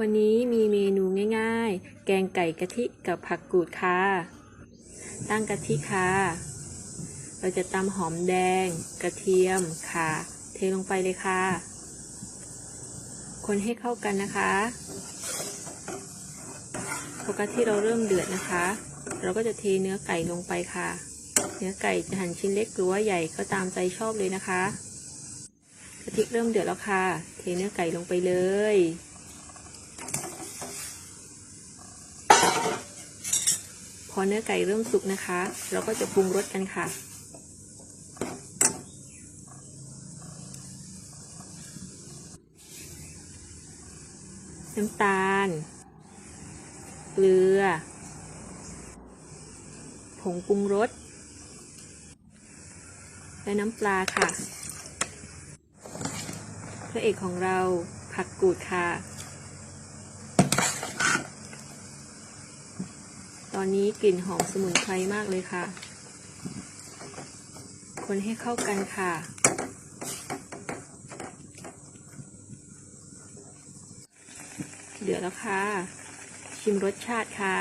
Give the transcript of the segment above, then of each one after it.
วันนี้มีเมนูง่ายๆ แกงไก่กะทิกับผักกูดค่ะ ตั้งกะทิค่ะ เราจะตำหอมแดง กระเทียมค่ะ เทลงไปเลยค่ะ คนให้เข้ากันนะคะพอกะทิเราเริ่มเดือดนะคะ เราก็จะเทเนื้อไก่ลงไปค่ะ เนื้อไก่จะหั่นชิ้นเล็กหรือว่าใหญ่ก็ตามใจชอบเลยนะคะกะทิเริ่มเดือดแล้วค่ะ เทเนื้อไก่ลงไปเลย พอเนื้อไก่เริ่มสุกนะคะ เราก็จะปรุงรสกันค่ะ น้ำตาล เกลือ ผงปรุงรส และน้ำปลาค่ะพระเอกของเราผักกูดค่ะ ตอนนี้กลิ่นหอมสมุนไพรมากเลยค่ะ คนให้เข้ากันค่ะ เดือดแล้วค่ะ ชิมรสชาติค่ะ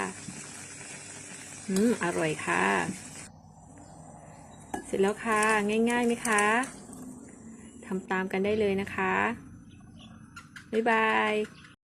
อืม อร่อยค่ะ เสร็จแล้วค่ะ ง่ายๆไหมคะทำตามกันได้เลยนะคะ บ๊ายบาย